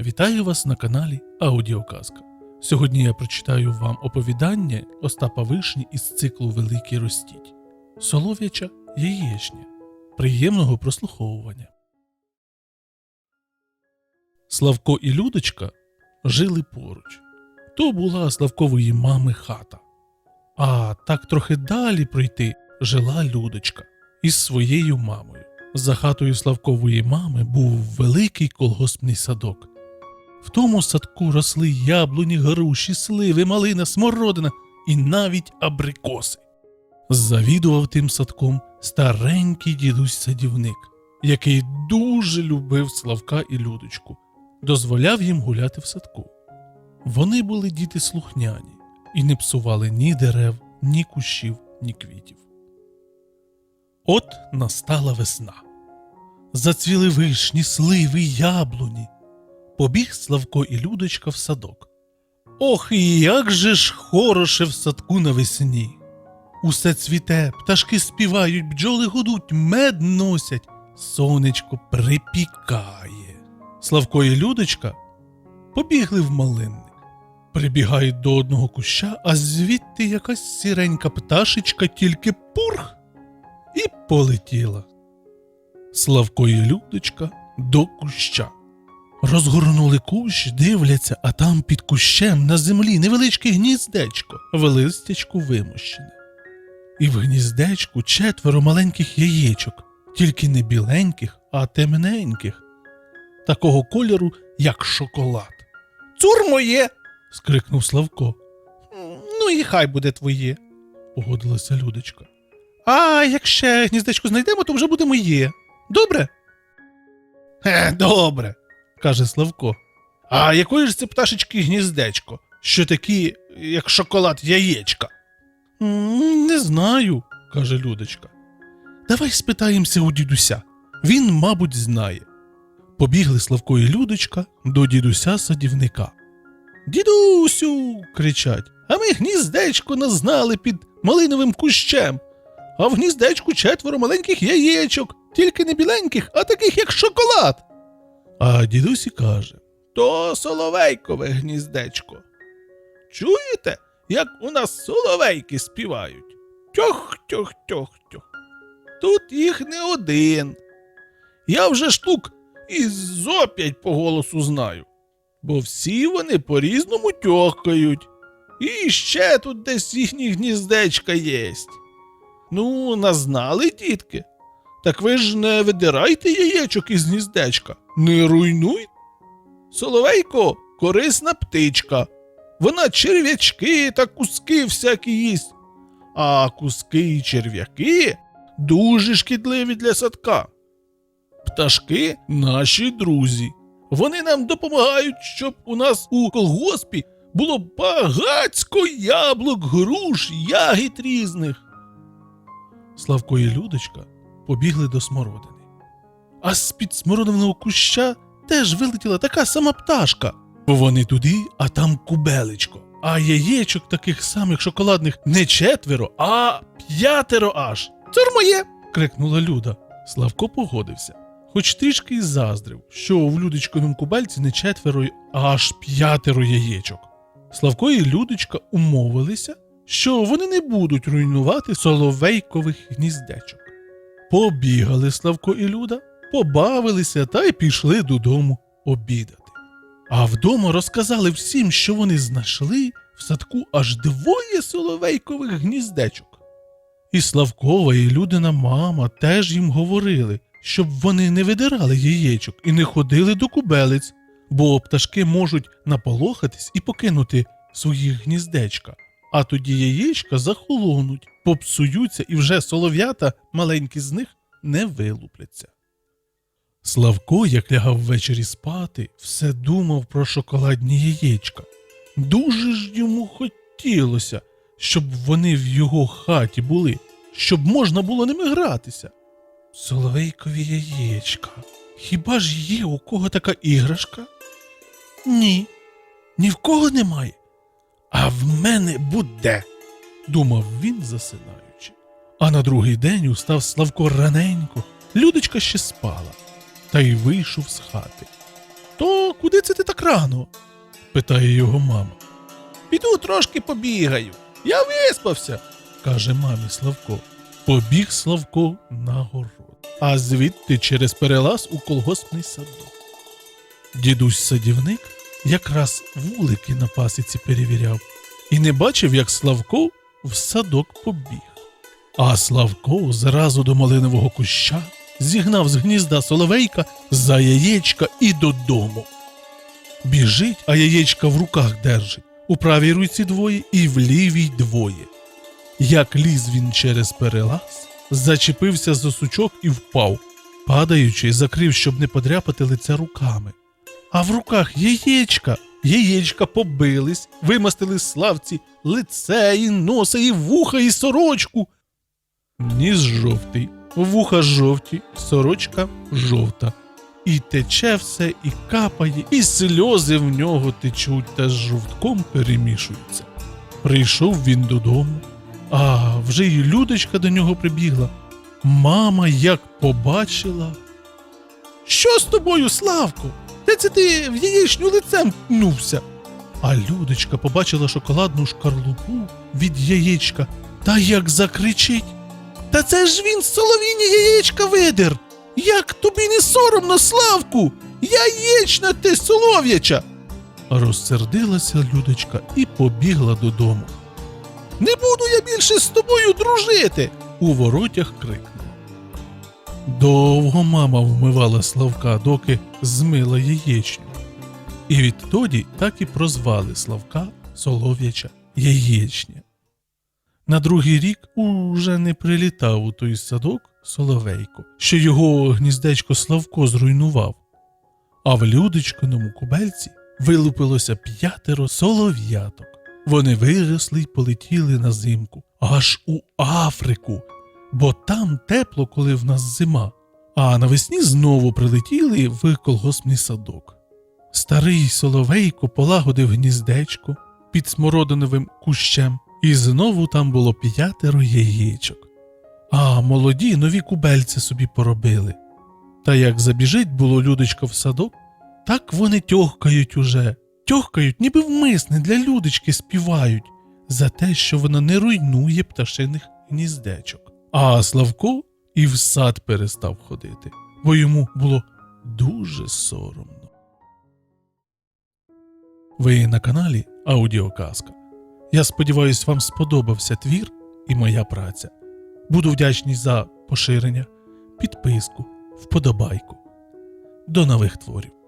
Вітаю вас на каналі Аудіоказка. Сьогодні я прочитаю вам оповідання Остапа Вишні із циклу Великий Ростіть Солов'яча яєчня. Приємного прослуховування. Славко і Людочка жили поруч. То була Славкової мами хата. А так трохи далі пройти жила Людочка із своєю мамою. За хатою Славкової мами був великий колгоспний садок. В тому садку росли яблуні, груші, сливи, малина, смородина і навіть абрикоси. Завідував тим садком старенький дідусь садівник, який дуже любив Славка і Людочку, дозволяв їм гуляти в садку. Вони були діти слухняні і не псували ні дерев, ні кущів, ні квітів. От настала весна. Зацвіли вишні, сливи, яблуні. Побіг Славко і Людочка в садок. Ох, і як же ж хороше в садку навесні. Усе цвіте, пташки співають, бджоли гудуть, мед носять, сонечко припікає. Славко і Людочка побігли в малинник. Прибігають до одного куща, а звідти якась сіренька пташечка тільки пурх і полетіла. Славко і Людочка до куща. Розгорнули кущ, дивляться, а там під кущем на землі невеличке гніздечко, в листячку вимощене. І в гніздечку четверо маленьких яєчок, тільки не біленьких, а темненьких, такого кольору, як шоколад. Цур моє. скрикнув Славко. Ну і хай буде твоє, погодилася Людочка. А як ще гніздечко знайдемо, то вже буде моє. Добре? Е, добре, каже Славко. А якої ж це пташечки гніздечко, що такі, як шоколад яєчка? Не знаю, каже Людочка. Давай спитаємося у дідуся. Він, мабуть, знає. Побігли Славко і Людочка до дідуся садівника. Дідусю. кричать. А ми гніздечко назнали під малиновим кущем. А в гніздечку четверо маленьких яєчок, тільки не біленьких, а таких, як шоколад. А дідусь і каже То соловейкове гніздечко. Чуєте, як у нас соловейки співають? Тьох, тьох, тьох, тьох. Тут їх не один. Я вже штук і зо п'ять по голосу знаю, бо всі вони по-різному тьохкають. І ще тут десь їхні гніздечка єсть. Ну, назнали, дітки. Так ви ж не видирайте яєчок із гніздечка, не руйнуйте. Соловейко корисна птичка. Вона черв'ячки та куски всякі їсть. А куски і черв'яки дуже шкідливі для садка. Пташки наші друзі. Вони нам допомагають, щоб у нас у колгоспі було багацько яблук, груш, ягід різних. Славко і Людочка побігли до смородини. А з-під смородиного куща теж вилетіла така сама пташка. Вони туди, а там кубелечко. А яєчок таких самих шоколадних не четверо, а п'ятеро аж. Це моє. крикнула Люда. Славко погодився, хоч трішки й заздрив, що в Людочковім кубельці не четверо, а аж п'ятеро яєчок. Славко і Людочка умовилися, що вони не будуть руйнувати соловейкових гніздечок. Побігали Славко і Люда, побавилися та й пішли додому обідати. А вдома розказали всім, що вони знайшли в садку аж двоє соловейкових гніздечок. І Славкова, і Людина мама теж їм говорили, щоб вони не видирали яєчок і не ходили до кубелець, бо пташки можуть наполохатись і покинути свої гніздечка, а тоді яєчка захолонуть, попсуються і вже солов'ята, маленькі з них, не вилупляться. Славко, як лягав ввечері спати, все думав про шоколадні яєчка. Дуже ж йому хотілося, щоб вони в його хаті були, щоб можна було ними гратися. Соловейкові яєчка. Хіба ж є у кого така іграшка? Ні, ні в кого немає. А в мене буде, думав він, засинаючи. А на другий день устав Славко раненько, Людочка ще спала, та й вийшов з хати. То куди це ти так рано? питає його мама. Піду трошки побігаю. Я виспався, каже мамі Славко. Побіг Славко на город, а звідти через перелаз у колгоспний садок. Дідусь садівник якраз вулики на пасіці перевіряв і не бачив, як Славко в садок побіг. А Славко зразу до малинового куща зігнав з гнізда соловейка за яєчка і додому. Біжить, а яєчка в руках держить. У правій руці двоє і в лівій двоє. Як ліз він через перелаз, зачепився за сучок і впав, падаючи, закрив, щоб не подряпати лиця руками. А в руках яєчка, яєчка побились, вимастили славці лице, і носа, і вуха, і сорочку. Ніс жовтий, вуха жовті, сорочка жовта. І тече все, і капає, і сльози в нього течуть та з жовтком перемішуються. Прийшов він додому, а вже й Людочка до нього прибігла. Мама як побачила. Що з тобою, Славко? Де це ти в яєчню лицем пнувся? А Людочка побачила шоколадну шкарлупу від яєчка та як закричить. Та це ж він з соловіні яєчка видер. Як тобі не соромно, Славку? Яєчна ти солов'яча. Розсердилася Людочка і побігла додому. Не буду я більше з тобою дружити. У воротях крикнула. Довго мама вмивала Славка, доки змила яєчню. І відтоді так і прозвали Славка Солов'яча Яєчня. На другий рік уже не прилітав у той садок Соловейко, що його гніздечко Славко зруйнував. А в Людочкиному кубельці вилупилося п'ятеро солов'яток. Вони виросли й полетіли на зимку аж у Африку, бо там тепло, коли в нас зима. А навесні знову прилетіли в колгоспний садок. Старий Соловейко полагодив гніздечко під смородиновим кущем, і знову там було п'ятеро яєчок. А молоді нові кубельці собі поробили. Та як забіжить було Людочка в садок, так вони тьохкають уже, тьохкають, ніби вмисне для Людочки співають за те, що вона не руйнує пташиних гніздечок. А Славко і в сад перестав ходити, бо йому було дуже соромно. Ви на каналі Аудіоказка. Я сподіваюся, вам сподобався твір і моя праця. Буду вдячний за поширення, підписку, вподобайку. До нових творів.